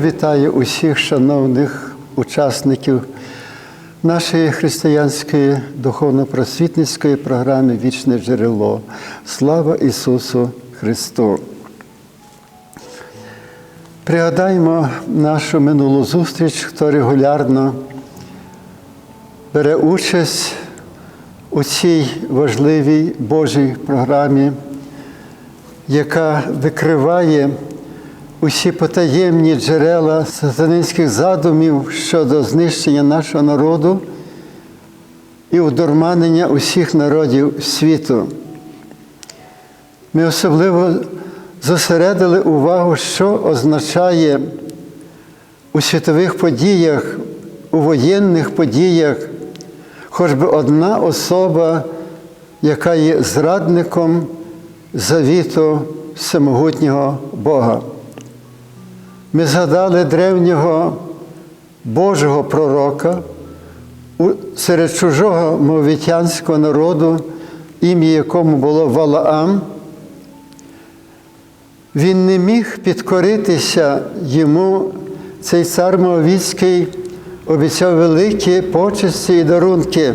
вітаю усіх шановних учасників нашої християнської духовно-просвітницької програми Вічне джерело. Слава Ісусу Христу! Пригадаємо нашу минулу зустріч, хто регулярно бере участь у цій важливій Божій програмі, яка викриває усі потаємні джерела сатанинських задумів щодо знищення нашого народу і удурманення усіх народів світу. Ми особливо зосередили увагу, що означає у світових подіях, у воєнних подіях, хоч би одна особа, яка є зрадником завіту всемогутнього Бога. Ми згадали древнього Божого пророка серед чужого мовітянського народу, ім'я якому було Валаам. Він не міг підкоритися йому, цей цар Моавіцький обіцяв великі почесті і дарунки.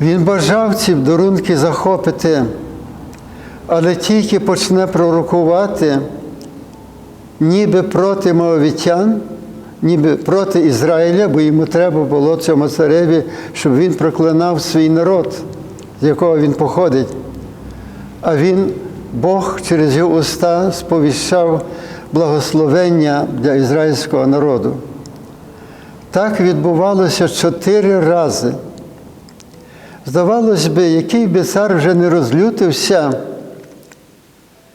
Він бажав ці дарунки захопити, але тільки почне пророкувати, ніби проти моавітян, ніби проти Ізраїля, бо йому треба було цьому цареві, щоб він проклинав свій народ, з якого він походить. А він, Бог через його уста сповіщав благословення для ізраїльського народу. Так відбувалося чотири рази. Здавалось би, який би цар вже не розлютився,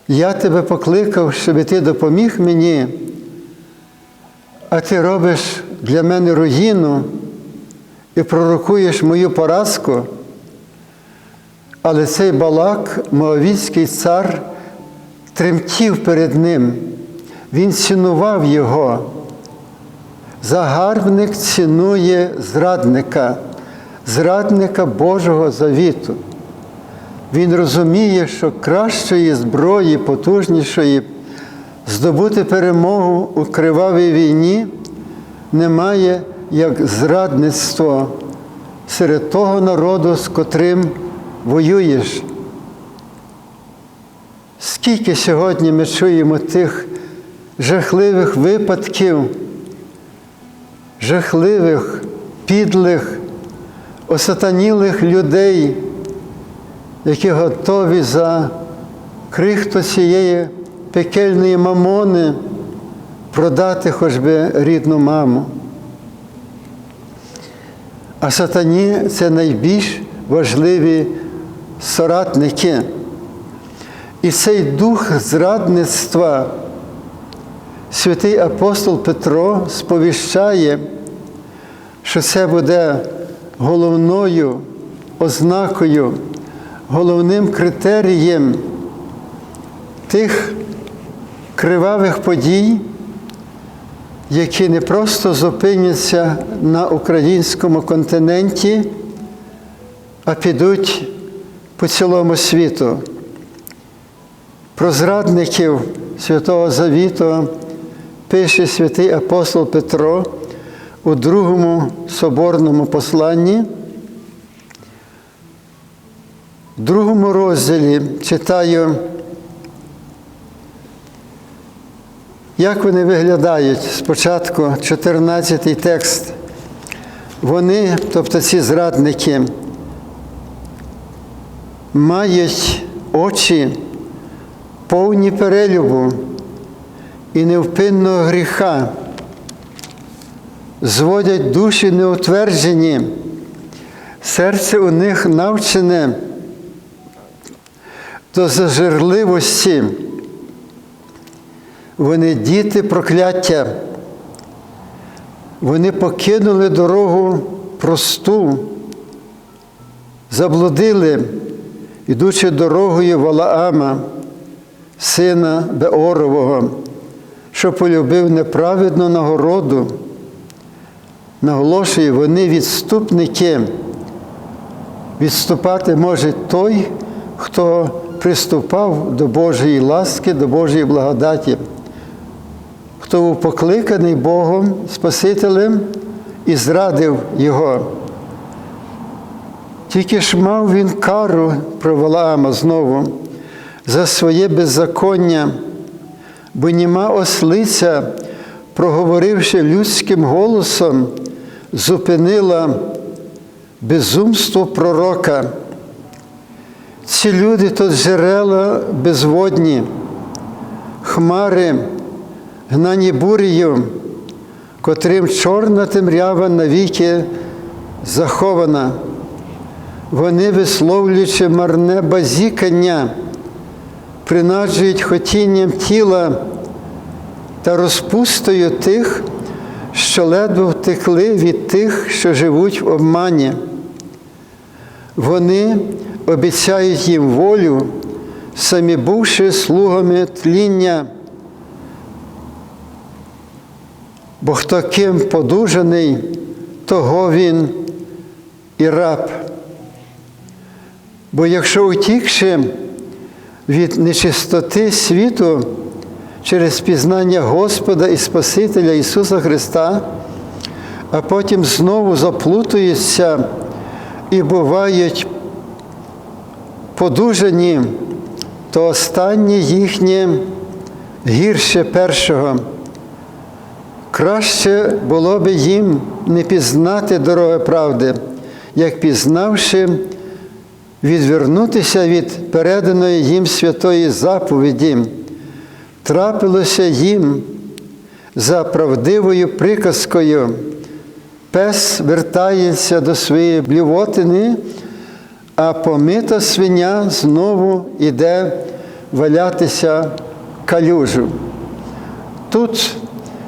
я тебе покликав, щоб ти допоміг мені, а ти робиш для мене руїну і пророкуєш мою поразку. Але цей балак, Моавіцький цар, тремтів перед ним, він цінував його. Загарбник цінує зрадника, зрадника Божого завіту. Він розуміє, що кращої зброї, потужнішої, здобути перемогу у кривавій війні немає як зрадництво серед того народу, з котрим воюєш. Скільки сьогодні ми чуємо тих жахливих випадків, жахливих, підлих, осатанілих людей, які готові за крихту цієї пекельної мамони продати хоч би рідну маму. А сатані це найбільш важливі соратники. І цей дух зрадництва святий апостол Петро сповіщає, що це буде головною ознакою, головним критерієм тих кривавих подій, які не просто зупиняться на українському континенті, а підуть по цілому світу. Про зрадників Святого Завіту пише святий апостол Петро у другому соборному посланні. В другому розділі читаю, як вони виглядають спочатку 14 текст. Вони, тобто ці зрадники, мають очі повні перелюбу і невпинного гріха, зводять душі неутверджені, серце у них навчене до зажерливості. Вони діти прокляття, вони покинули дорогу просту, заблудили, ідучи дорогою Валаама, сина Беорового, що полюбив неправедну нагороду. Наголошує, вони відступники. Відступати може той, хто приступав до Божої ласки, до Божої благодаті, хто був покликаний Богом, Спасителем і зрадив Його. Тільки ж мав він кару про Валаама знову за своє беззаконня, бо німа ослиця, проговоривши людським голосом, зупинила безумство пророка. Ці люди то джерела безводні, хмари, гнані бурію, котрим чорна темрява навіки захована. Вони, висловлюючи марне базікання, принаджують хотінням тіла та розпустою тих, що ледве втекли від тих, що живуть в обмані. Вони обіцяють їм волю, самі бувши слугами тління. Бо хто ким подужаний, того він і раб. Бо якщо утікши від нечистоти світу через пізнання Господа і Спасителя Ісуса Христа, а потім знову заплутуються і бувають подужані, то останнє їхнє гірше першого. Краще було би їм не пізнати дороги правди, як пізнавши, відвернутися від переданої їм святої заповіді, трапилося їм за правдивою приказкою. Пес вертається до своєї блювотини, а помита свиня знову йде валятися калюжу. Тут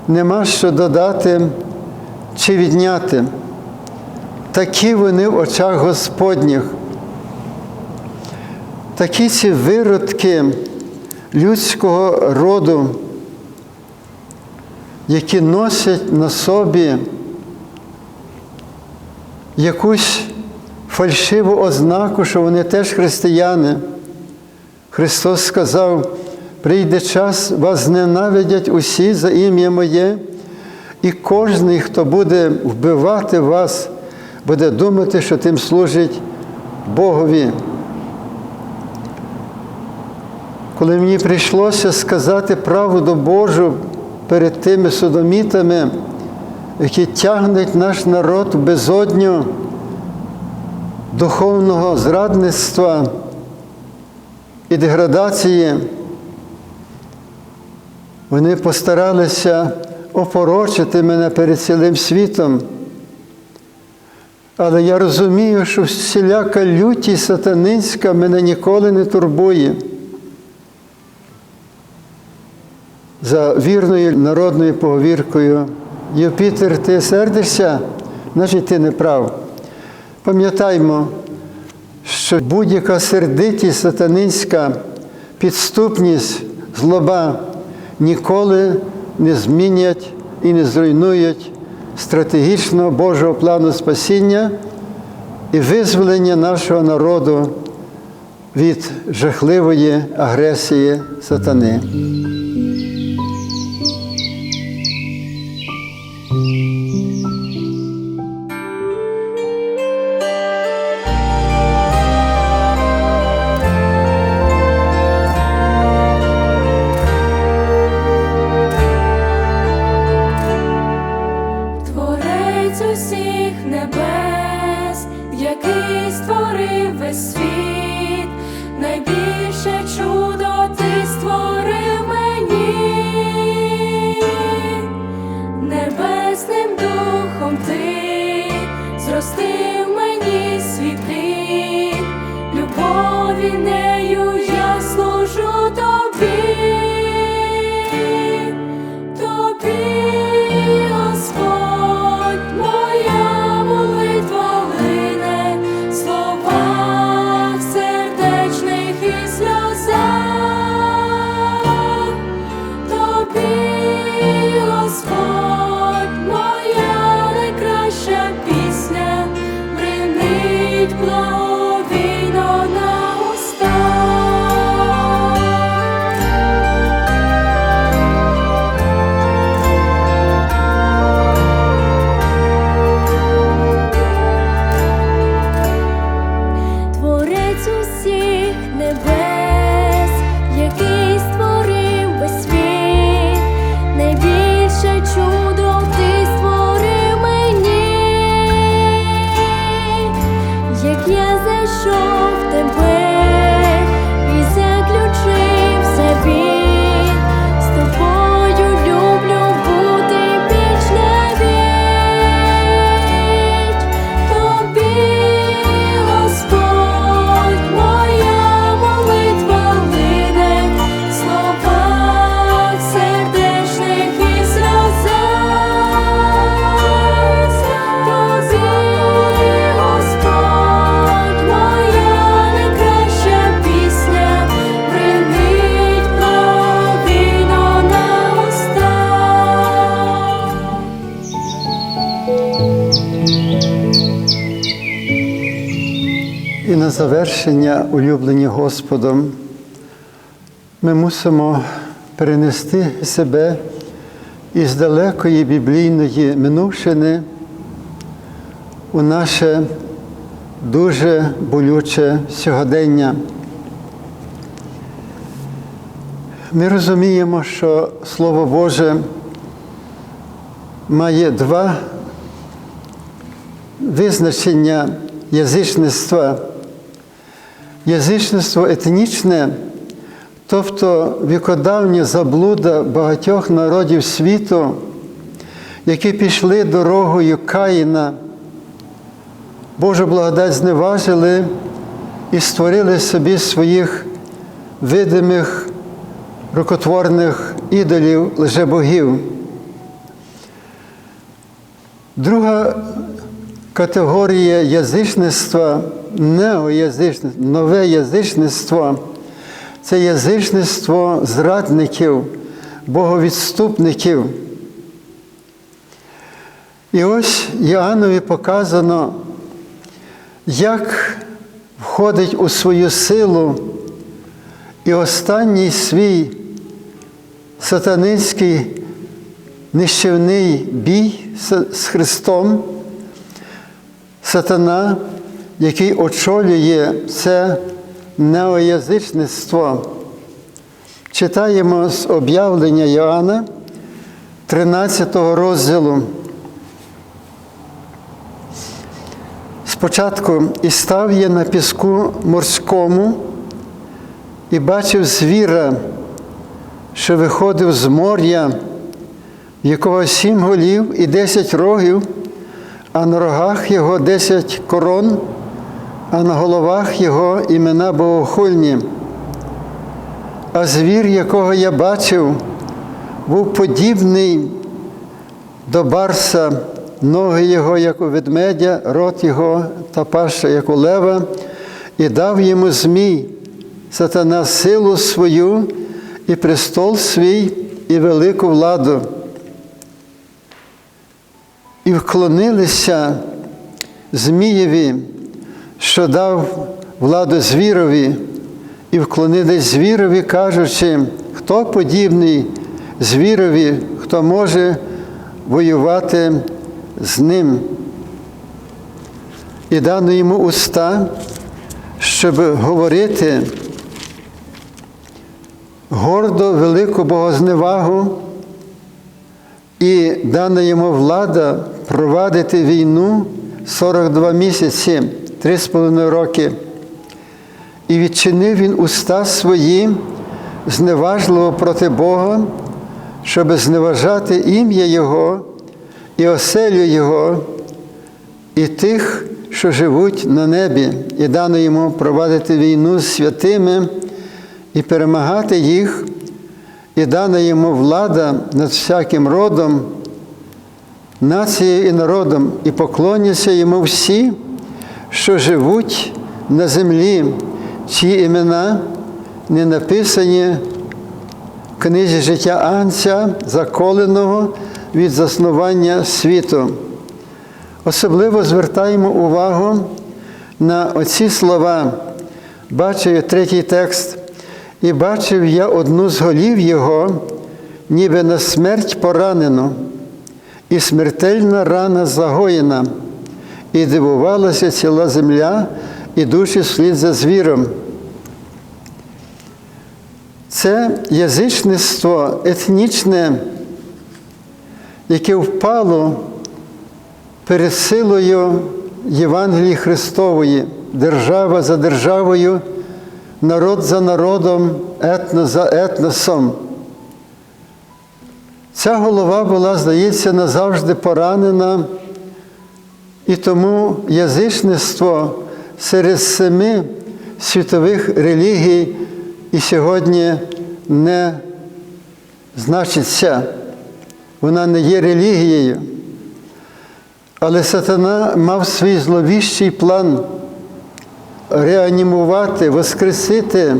нема що додати чи відняти. Такі вони в очах Господніх. Такі ці виродки людського роду, які носять на собі якусь фальшиву ознаку, що вони теж християни. Христос сказав, прийде час, вас зненавидять усі за ім'я Моє, і кожен, хто буде вбивати вас, буде думати, що тим служить Богові. Коли мені прийшлося сказати правду Божу перед тими судомітами, які тягнуть наш народ в безодню духовного зрадництва і деградації, вони постаралися опорочити мене перед цілим світом. Але я розумію, що всіляка лютість сатанинська мене ніколи не турбує. За вірною народною поговіркою, Юпітер, ти сердишся, значить ти не прав. Пам'ятаймо, що будь-яка сердитість сатанинська, підступність, злоба ніколи не змінять і не зруйнують стратегічного Божого плану спасіння і визволення нашого народу від жахливої агресії сатани. Królestwo завершення, улюблені Господом, ми мусимо перенести себе із далекої біблійної минувшини у наше дуже болюче сьогодення. Ми розуміємо, що Слово Боже має два визначення язичництва. Язичництво етнічне, тобто вікодавня заблуда багатьох народів світу, які пішли дорогою Каїна, Божу благодать зневажили і створили собі своїх видимих рукотворних ідолів лжебогів. Друга категорія язичництва, неоязичництво, нове язичництво це язичництво зрадників, боговідступників. І ось Іоаннові показано, як входить у свою силу і останній свій сатанинський нищівний бій з- Христом, сатана, який очолює це неоязичництво. Читаємо з об'явлення Йоанна 13 розділу. Спочатку і став я на піску морському і бачив звіра, що виходив з моря, в якого сім голів і десять рогів, а на рогах його десять корон, а на головах його імена богохульні. А звір, якого я бачив, був подібний до барса, ноги його, як у ведмедя, рот його та паща, як у лева, і дав йому змій, сатана силу свою, і престол свій, і велику владу. І вклонилися Змієві, що дав владу звірові, і вклонились звірові, кажучи, хто подібний звірові, хто може воювати з ним. І дано йому уста, щоб говорити гордо велику богозневагу, і дана йому влада провадити війну 42 місяці, 3,5 роки. І відчинив він уста свої зневажливо проти Бога, щоб зневажати ім'я Його і оселю Його, і тих, що живуть на небі, і дано йому провадити війну з святими і перемагати їх, і дана йому влада над всяким родом, нацією і народом, і поклоняться йому всі, що живуть на землі, чиї імена не написані в книзі життя Анця, заколеного від заснування світу. Особливо звертаємо увагу на оці слова. Бачив третій текст. І бачив я одну з голів його, ніби на смерть поранену, і смертельна рана загоєна, і дивувалася ціла земля, і душі вслід за звіром. Це язичництво етнічне, яке впало перед силою Євангелії Христової, держава за державою, народ за народом, етнос за етносом. Ця голова була, здається, назавжди поранена, і тому язичництво серед семи світових релігій і сьогодні не значиться. Вона не є релігією. Але сатана мав свій зловіщий план реанімувати, воскресити,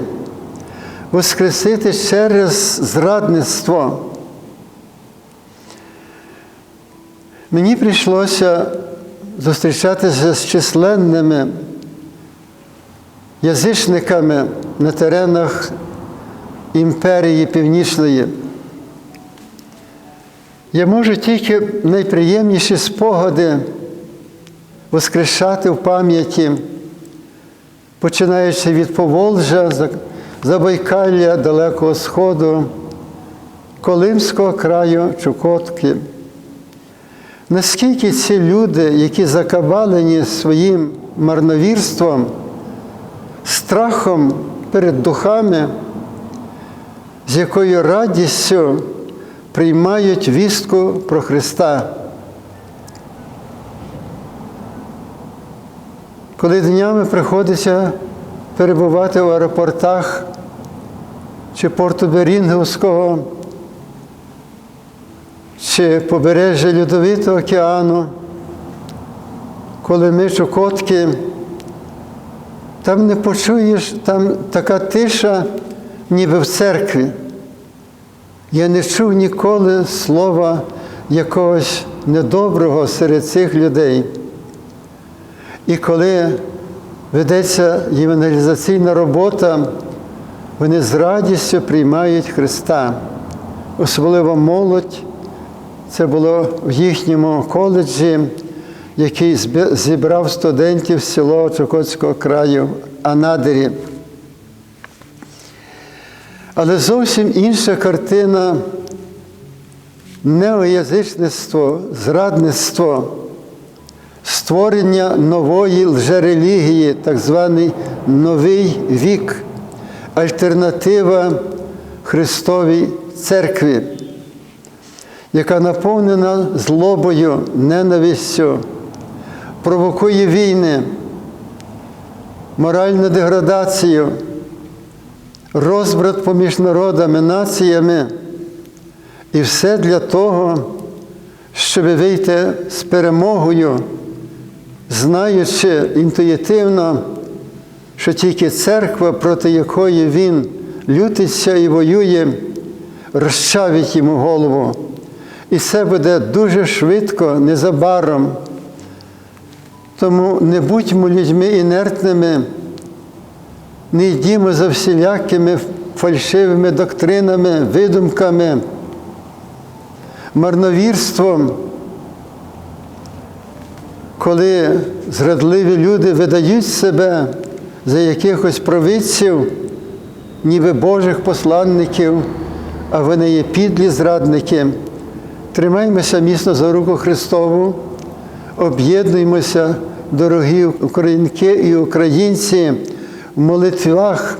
воскресити через зрадництво. Мені прийшлося зустрічатися з численними язичниками на теренах імперії Північної. Я можу тільки найприємніші спогади воскрешати в пам'яті, починаючи від Поволжя, Забайкалля, Далекого Сходу, Колимського краю, Чукотки. Наскільки ці люди, які закабалені своїм марновірством, страхом перед духами, з якою радістю приймають вістку про Христа. Коли днями приходиться перебувати в аеропортах чи порту Берінгівського, чи побережжя Льодовитого океану, коли ми Чукотки, там не почуєш, там така тиша, ніби в церкві. Я не чув ніколи слова якогось недоброго серед цих людей. І коли ведеться євангелізаційна робота, вони з радістю приймають Христа, особливо молодь. Це було в їхньому коледжі, який зібрав студентів з село Чукотського краю Анадирі. Але зовсім інша картина неоязичництво, зрадництво, створення нової лжерелігії, так званий новий вік, альтернатива Христовій церкві, яка наповнена злобою, ненавистю, провокує війни, моральну деградацію розбрат поміж народами, націями. І все для того, щоб вийти з перемогою, знаючи інтуїтивно, що тільки церква, проти якої він лютиться і воює, розчавить йому голову. І це буде дуже швидко, незабаром. Тому не будьмо людьми інертними не йдімо за всілякими фальшивими доктринами, видумками, марновірством, коли зрадливі люди видають себе за якихось провидців, ніби Божих посланників, а вони є підлі зрадники. Тримаймося міцно за руку Христову, об'єднуємося, дорогі українки і українці в молитвах,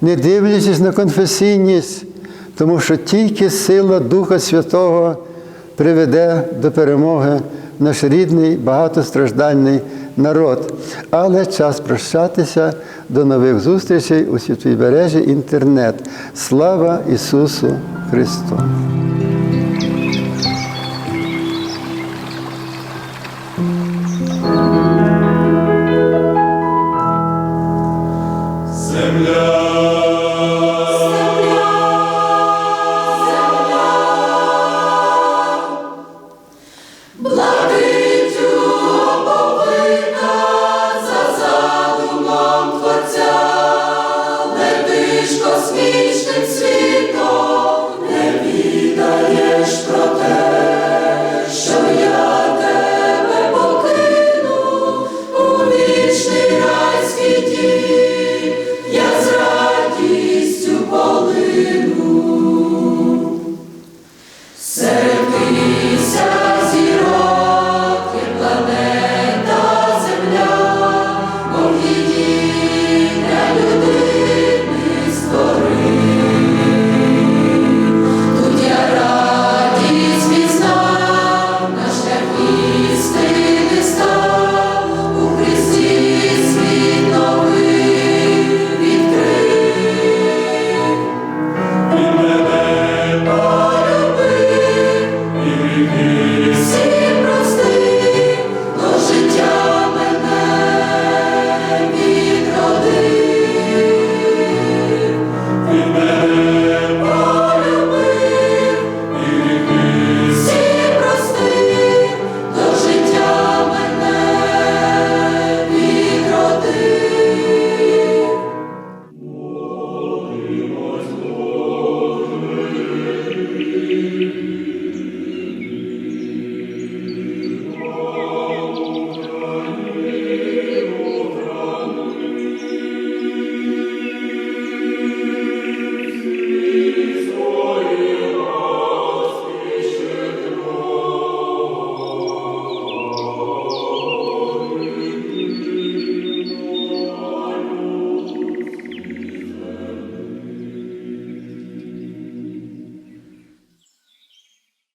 не дивлячись на конфесійність, тому що тільки сила Духа Святого приведе до перемоги наш рідний, багатостраждальний народ. Але час прощатися до нових зустрічей у світовій бережі інтернет. Слава Ісусу Христу!